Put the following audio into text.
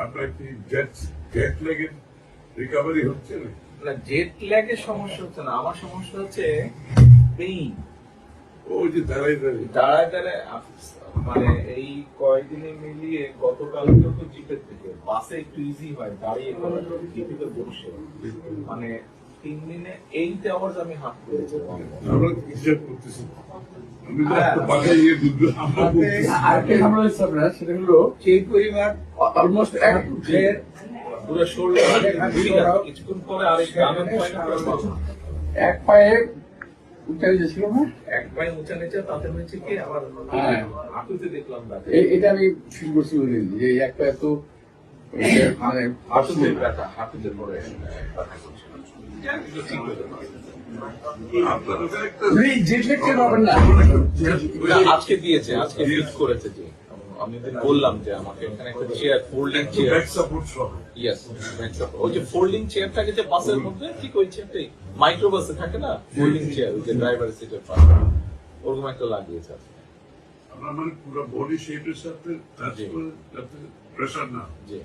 আপনার কি jet jet লেগে রিকভারি হচ্ছে না না জেট ল্যাগের সমস্যা হচ্ছে না। আমার সমস্যা হচ্ছে পেইন ওই যে দাঁড়াই দাঁড়িয়ে। দাঁড়ায় দাঁড়ায় মানে এই কয়েকদিনে মিলিয়ে গতকালকে তো জিপের থেকে। বাসে একটু ইজি হয় দাঁড়িয়ে করা জিপে বসে। মানে তিন দিনে এইট আওয়ার্স আমি হাত করেছি আমরা হিসাব করতেছি আমি তো বাসায় গিয়ে বুঝব আমরা সেটা হলো সেই পরিমাণ অলমোস্ট এক যে পুরো শোল্ডার কিছুক্ষণ পরে আরেক এক পায়ে উঠে ছিল না এক পায়ে উঁচা নিচে তাতে হয়েছে কি আবার হ্যাঁ। হাঁটুতে দেখলাম এটা আমি ফিল করছি যে এক পায়ে তো মানে হাঁটুতে ব্যথা হাঁটুতে পরে ব্যথা করছে। এগুলো ঠিক হয়ে যাবে। আপনার ওখানে একটা এই জেট লেগ টের পাবেন না না, আজকে দিয়েছে আজকে ফিট করেছে যে আমি ওদের বললাম যে আমাকে এখানে একটা chair folding chair back support সহ ইয়েস ওই যে ফোল্ডিং চেয়ার থাকে যে বাসের মধ্যে ঠিক ওই চেয়ারটাই মাইক্রো বাসে থাকে না? ফোল্ডিং চেয়ার ওই যে ড্রাইভারের সিটের পাশে ওরকম একটা লাগিয়েছে আমরা মানে পুরো বডি শেপের সাথে প্রেশার না জি।